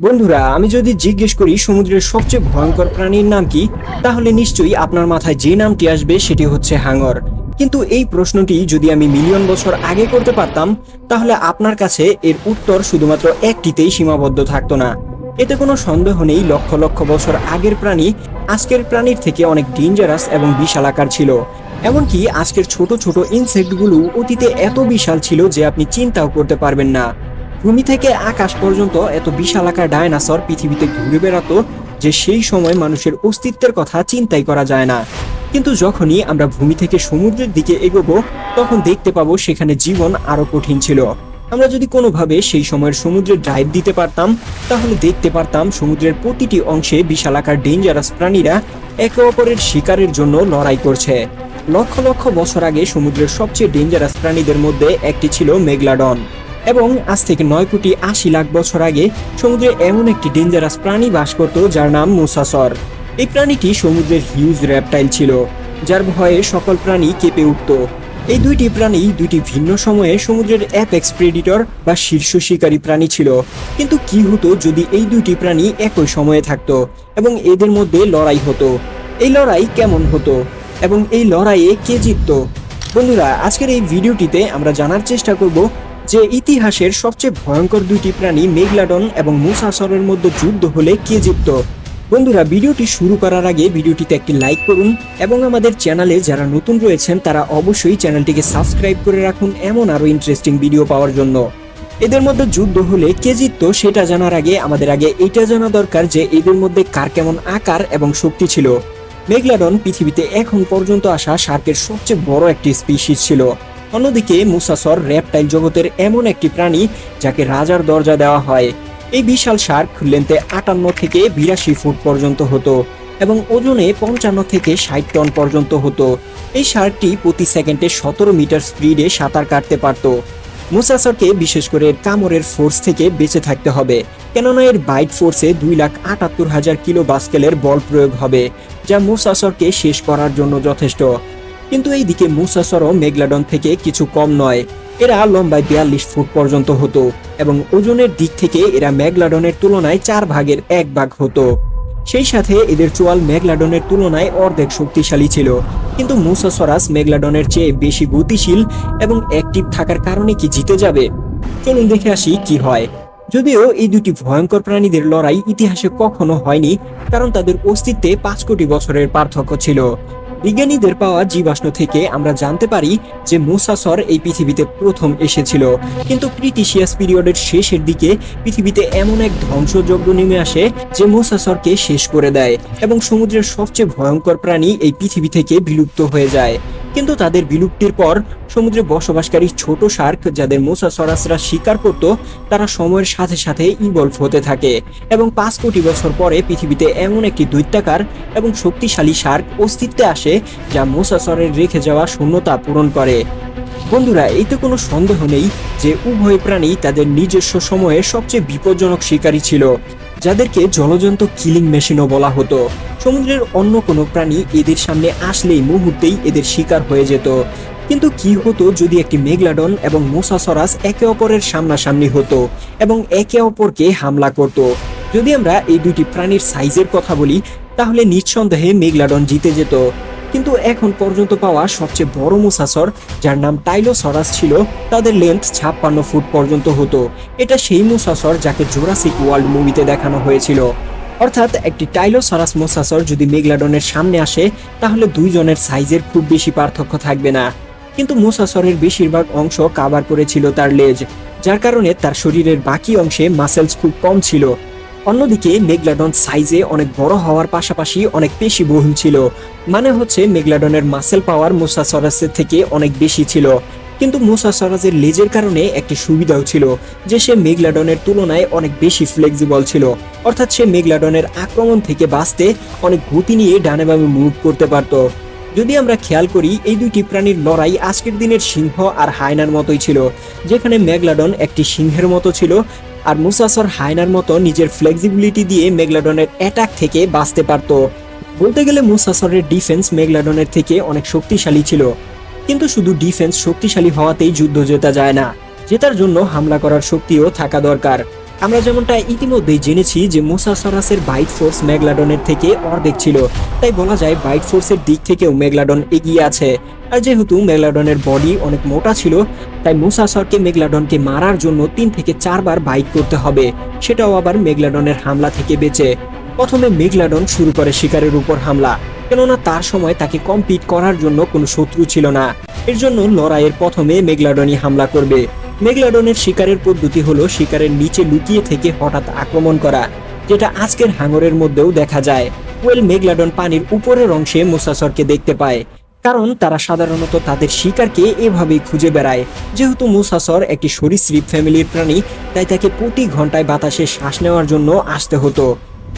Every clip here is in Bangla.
বন্ধুরা, আমি যদি জিজ্ঞেস করি সমুদ্রের সবচেয়ে ভয়ঙ্কর প্রাণীর নাম কি, তাহলে নিশ্চয়ই আপনার মাথায় যে নামটি আসবে সেটি হচ্ছে হাঙর কিন্তু এই প্রশ্নটি যদি আমি মিলিয়ন বছর আগে করতে পারতাম, তাহলে আপনার কাছে এর উত্তর শুধুমাত্র একটিতেই সীমাবদ্ধ থাকতো না। এতে কোনো সন্দেহ নেই, লক্ষ লক্ষ বছর আগের প্রাণী আজকের প্রাণীর থেকে অনেক ডেঞ্জারাস এবং বিশাল আকার ছিল। এমনকি আজকের ছোট ছোট ইনসেক্টগুলো অতীতে এত বিশাল ছিল যে আপনি চিন্তাও করতে পারবেন না। ভূমি থেকে আকাশ পর্যন্ত এত বিশাল আকার ডায়নাসর পৃথিবীতে ঘুরে বেড়াতো যে সেই সময় মানুষের অস্তিত্বের কথা চিন্তাই করা যায় না। কিন্তু যখনই আমরা ভূমি থেকে সমুদ্রের দিকে এগোবো, তখন দেখতে পাবো সেখানে জীবন আরও কঠিন ছিল। আমরা যদি কোনোভাবে সেই সময়ের সমুদ্রে ড্রাইভ দিতে পারতাম, তাহলে দেখতে পারতাম সমুদ্রের প্রতিটি অংশে বিশাল আকার ডেঞ্জারাস প্রাণীরা একে অপরের শিকারের জন্য লড়াই করছে। লক্ষ লক্ষ বছর আগে সমুদ্রের সবচেয়ে ডেঞ্জারাস প্রাণীদের মধ্যে একটি ছিল মেগলাডন। এবং আজ থেকে নয় কোটি আশি লাখ বছর আগে সমুদ্রে এমন একটি ডেঞ্জারাস প্রাণী বাস করত যার নাম মুসাসর। এই প্রাণীটি সমুদ্রের হিউজ র্যাপটাইল ছিল, যার ভয়ে সকল প্রাণী কেঁপে উঠত। এই দুইটি প্রাণী দুইটি ভিন্ন সময়ে সমুদ্রের অ্যাপেক্স প্রেডিটর বা শীর্ষ শিকারী প্রাণী ছিল। কিন্তু কি হতো যদি এই দুইটি প্রাণী একই সময়ে থাকতো এবং এদের মধ্যে লড়াই হতো? এই লড়াই কেমন হতো এবং এই লড়াইয়ে কে জিততো? বন্ধুরা, আজকের এই ভিডিওটিতে আমরা জানার চেষ্টা করব যে ইতিহাসের সবচেয়ে ভয়ঙ্কর দুইটি প্রাণী মেঘলাডন এবং মুসাসরের মধ্যে যুদ্ধ হলে কে জিতত বন্ধুরা, ভিডিওটি শুরু করার আগে ভিডিওটিতে একটি লাইক করুন এবং আমাদের চ্যানেলে যারা নতুন রয়েছেন, তারা অবশ্যই চ্যানেলটিকে সাবস্ক্রাইব করে রাখুন এমন আরও ইন্টারেস্টিং ভিডিও পাওয়ার জন্য। এদের মধ্যে যুদ্ধ হলে কে জিততো সেটা জানার আগে, আমাদের আগে এটা জানা দরকার যে এদের মধ্যে কার কেমন আকার এবং শক্তি ছিল। মেঘলাডন পৃথিবীতে এখন পর্যন্ত আসা শার্কের সবচেয়ে বড় একটি স্পিসিস ছিল। অন্যদিকে মুসাসর র্যাপটাইল জগতের এমন একটি প্রাণী যাকে রাজার দরজা দেওয়া হয়। এই বিশাল শার্ক লেন্থে আটান্ন থেকে বিরাশি ফুট পর্যন্ত হতো এবং ওজনে পঞ্চান্ন থেকে ষাট টন পর্যন্ত হতো। এই শার্কটি প্রতি সেকেন্ডে সতেরো মিটার স্পিডে সাঁতার কাটতে পারত। মুসাসরকে বিশেষ করে কামড়ের ফোর্স থেকে বেঁচে থাকতে হবে, কেননা এর বাইট ফোর্সে দুই লাখ আটাত্তর হাজার কিলো বাস্কেলের বল প্রয়োগ হবে, যা মুসাসরকে শেষ করার জন্য যথেষ্ট। কিন্তু এই দিকে মুসাসরও মেঘলাডন থেকে কিছু কম নয়। এরা লম্বায় বিয়াল্লিশ ফুট পর্যন্ত হতো এবং ওজনের দিক থেকে এরা মেঘলাডনের তুলনায় চার ভাগের এক ভাগ হতো। সেই সাথে এদের চোয়াল মেঘলাডনের তুলনায় অর্ধেক শক্তিশালী ছিল। কিন্তু মুসাসরাস মেঘলাডনের চেয়ে বেশি গতিশীল এবং অ্যাক্টিভ থাকার কারণে কি জিতে যাবে? চলুন দেখে আসি কি হয়। যদিও এই দুটি ভয়ঙ্কর প্রাণীদের লড়াই ইতিহাসে কখনো হয়নি, কারণ তাদের অস্তিত্বে পাঁচ কোটি বছরের পার্থক্য ছিল। বিজ্ঞানীদের পাওয়া জীবাশ্ম থেকে আমরা জানতে পারি যে মোসাসর এই পৃথিবীতে প্রথম এসেছিল। কিন্তু ক্রিটিশিয়াস পিরিয়ডের শেষের দিকে পৃথিবীতে এমন এক ধ্বংসযজ্ঞ নেমে আসে যে মোসাসরকে শেষ করে দেয় এবং সমুদ্রের সবচেয়ে ভয়ঙ্কর প্রাণী এই পৃথিবী থেকে বিলুপ্ত হয়ে যায়। কিন্তু তাদের বিলুপ্তির পর সমুদ্রে বসবাসকারী ছোট শার্ক যাদের মোসাসরাসরা শিকার করত, তারা সময়ের সাথে সাথে ইভলভ হতে থাকে এবং পাঁচ কোটি বছর পরে পৃথিবীতে এমন একটি দৈত্যাকার এবং শক্তিশালী শার্ক অস্তিত্বে আসে যা মোসাসরের রেখে যাওয়া শূন্যতা পূরণ করে। বন্ধুরা, এতে কোনো সন্দেহ নেই যে উভয় প্রাণী তাদের নিজস্ব সময়ে সবচেয়ে বিপজ্জনক শিকারী ছিল। যাদেরকে জলজন্ত কিলিং মেশিনও বলা হতো। সমুদ্রের অন্য কোনো প্রাণী এদের সামনে আসলেই মুহূর্তেই এদের শিকার হয়ে যেত। কিন্তু কি হতো যদি একটি মেঘলাডন এবং মোসাসরাস একে অপরের সামনাসামনি হতো এবং একে অপরকে হামলা করত? যদি আমরা এই দুটি প্রাণীর সাইজের কথা বলি, তাহলে নিঃসন্দেহে মেঘলাডন জিতে যেত। কিন্তু এখন পর্যন্ত পাওয়া সবচেয়ে বড় মুসাসর, যার নাম টাইলোসরাস ছিল, তাদের লেন্থ ছাপ্পান্ন ফুট পর্যন্ত হতো। এটা সেই মুসাসর যাকে জোরাসিক ওয়ার্ল্ড মুভিতে দেখানো হয়েছিল। অর্থাৎ একটি টাইলোসরাস মোসাসর যদি মেঘলাডনের সামনে আসে, তাহলে দুইজনের সাইজের খুব বেশি পার্থক্য থাকবে না। কিন্তু মোসাসরের বেশিরভাগ অংশ কাভার করেছিল তার লেজ, যার কারণে তার শরীরের বাকি অংশে মাসেলস খুব কম ছিল। অন্যদিকে মেঘলাডন সাইজে অনেক বড় হওয়ার পাশাপাশি অনেক পেশি বহুল ছিল। মানে হচ্ছে মেঘলাডনের মাসেল পাওয়ার মোসাসরাসের থেকে অনেক বেশি ছিল। কিন্তু মোসাসরাজের লেজের কারণে একটি সুবিধাও ছিল, যে সে মেঘলাডনের তুলনায় অনেক বেশি ফ্লেক্সিবল ছিল। অর্থাৎ সে মেঘলাডনের আক্রমণ থেকে বাঁচতে অনেক গতি নিয়ে ডানে বামে মুভ করতে পারত। যদি আমরা খেয়াল করি, এই দুইটি প্রাণীর লড়াই আজকের দিনের সিংহ আর হায়নার মতোই ছিল, যেখানে মেঘলাডন একটি সিংহের মতো ছিল আর মুসাসর হায়নার মতো নিজের ফ্লেক্সিবিলিটি দিয়ে মেঘলাডনের অ্যাটাক থেকে বাঁচতে পারত। বলতে গেলে মুসাসরের ডিফেন্স মেঘলাডনের থেকে অনেক শক্তিশালী ছিল। কিন্তু শুধু ডিফেন্স শক্তিশালী হওয়াতেই যুদ্ধ জেতা যায় না। জেতার জন্য হামলা করার শক্তিও থাকা দরকার। আমরা যেমনটা ইতিমধ্যেই জেনেছি যে মোসাসরাসের বাইট ফোর্স মেগলাডনের থেকে অর্ধেক ছিল, তাই বলা যায় বাইট ফোর্সের দিক থেকেও মেগলাডন এগিয়ে আছে। আর যেহেতু মেগলাডনের বডি অনেক মোটা ছিল, তাই মুসাসরকে মেগলাডনকে মারার জন্য তিন থেকে চারবার বাইট করতে হবে, সেটাও আবার মেগলাডনের হামলা থেকে বেঁচে। প্রথমে মেগলাডন শুরু করে শিকারের উপর হামলা, কেননা তার সময় তাকে কম্পিট করার জন্য কোনো শত্রু ছিল না। এর জন্য লড়াইয়ের প্রথমে মেগলাডনই হামলা করবে। মেগলাডনের শিকারের পদ্ধতি হলো শিকারের নিচে লুকিয়ে থেকে হঠাৎ আক্রমণ করা, যেটা আজকের হাঙরের মধ্যেও দেখা যায়। ওয়েল মেঘলাডন পানির উপরের অংশে মুসাসরকে দেখতে পায়, কারণ তারা সাধারণত তাদের শিকারকে এভাবেই খুঁজে বেড়ায়। যেহেতু মুসাসর একটি সরীসৃপ ফ্যামিলির প্রাণী, তাই তাকে প্রতি ঘন্টায় বাতাসে শ্বাস নেওয়ার জন্য আসতে হতো।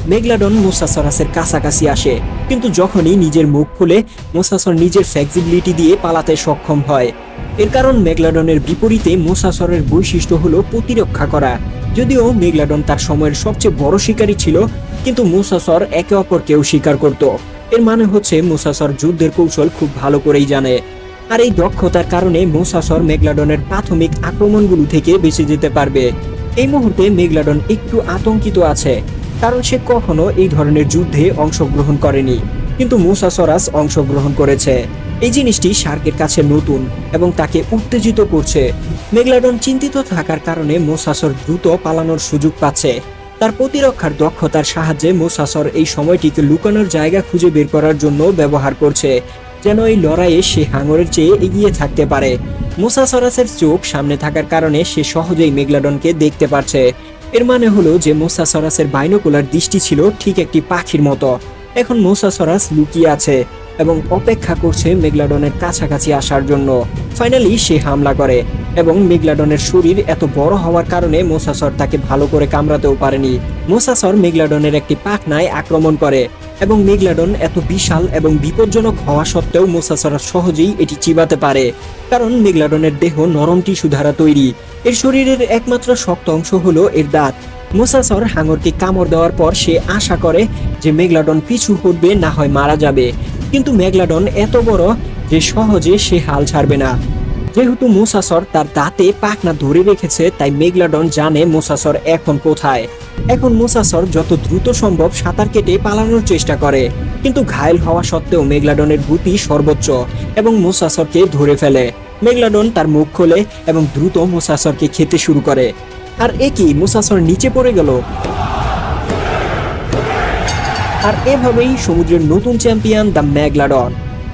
মেগলাডন মুসাসরাসের কাছাকাছি আসে, কিন্তু যখনই নিজের মুখ খুলে, মুসাসর নিজের ফ্লেক্সিবিলিটি দিয়ে পালাতে সক্ষম হয়। এর কারণ মেগলাডনের বিপরীতে মুসাসরের বৈশিষ্ট্য হলো প্রতিরক্ষা করা। যদিও মেগলাডন তার সময়ের সবচেয়ে বড় শিকারী ছিল, কিন্তু মুসাসর একে অপরকেও শিকার করত। এর মানে হচ্ছে মুসাসর যুদ্ধের কৌশল খুব ভালো করেই জানে। আর এই দক্ষতার কারণে মুসাসর মেগলাডনের প্রাথমিক আক্রমণগুলো থেকে বেঁচে যেতে পারবে। এই মুহূর্তে মেগলাডন একটু আতঙ্কিত আছে। কারণ সে কখনো এই ধরনের যুদ্ধে অংশগ্রহণ করেনি। কিন্তু মুসাসরাস অংশগ্রহণ করেছে। এই জিনিসটি শার্কের কাছে নতুন এবং তাকে উত্তেজিত করছে। মেগলাডন চিন্তিত থাকার কারণে মোসাসর দ্রুত পালানোর সুযোগ পাচ্ছে। তার প্রতিরক্ষার দক্ষতার সাহায্যে মোসাসর এই সময়টিকে লুকানোর জায়গা খুঁজে বের করার জন্য ব্যবহার করছে, যেন এই লড়াইয়ে সে হাঙরের চেয়ে এগিয়ে থাকতে পারে। মোসাসরাসের চোখ সামনে থাকার কারণে সে সহজেই মেগলাডনকে দেখতে পারছে। এর মানে হলো যে মোসাসরাসের বাইনোকুলার দৃষ্টি ছিল ঠিক একটি পাখির মতো। এখন মোসাসরাস লুকিয়ে আছে এবং অপেক্ষা করছে মেঘলাডনের কাছাকাছি আসার জন্য। ফাইনালি সে হামলা করে এবং মেগলাডনের শরীর এত বড় হওয়ার কারণে মোসাসর তাকে ভালো করে কামড়াতেও পারেনি। মোসাসর মেঘলাডনের একটি পাখনায় আক্রমণ করে। এবং মেগলাডন এত বিশাল এবং বিপজ্জনক হওয়া সত্ত্বেও মোসাসর সহজেই এটি চিবাতে পারে, কারণ মেগলাডনের দেহ নরম টিস্যু দ্বারা তৈরি। এর শরীরের একমাত্র শক্ত অংশ হলো এর দাঁত। মোসাসর হাঙরকে কামড় দেওয়ার পর সে আশা করে যে মেগলাডন পিছু হটবে, না হয় মারা যাবে। কিন্তু মেগলাডন এত বড় যে সহজে সে হাল ছাড়বে না। যেহেতু মোসাসর তার দাঁতে পাখনা ধরে রেখেছে, তাই মেঘলাডন জানে মোসাসর এখন কোথায়। এখন মোসাসর যত দ্রুত সম্ভব সাঁতার কেটে পালানোর চেষ্টা করে, কিন্তু ঘায়েল হওয়া সত্ত্বেও মেঘলাডনের গতি সর্বোচ্চ এবং মোসাসরকে ধরে ফেলে। মেঘলাডন তার মুখ খোলে এবং দ্রুত মোসাসরকে খেতে শুরু করে। আর এ কি, মুসাসর নিচে পড়ে গেল? আর এভাবেই সমুদ্রের নতুন চ্যাম্পিয়ন দ্য ম্যাগলাডন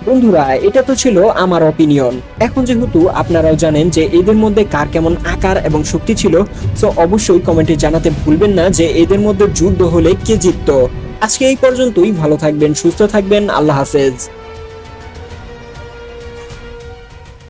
বন্ধুরা, এটা তো ছিল আমার অপিনিয়ন এখন যেহেতু আপনারাও জানেন যে এদের মধ্যে কার কেমন আকার এবং শক্তি ছিল তো অবশ্যই কমেন্টে জানাতে ভুলবেন না যে এদের মধ্যে যুদ্ধ হলে কে জিততো। আজকে এই পর্যন্তই, ভালো থাকবেন, সুস্থ থাকবেন, আল্লাহ হাফেজ।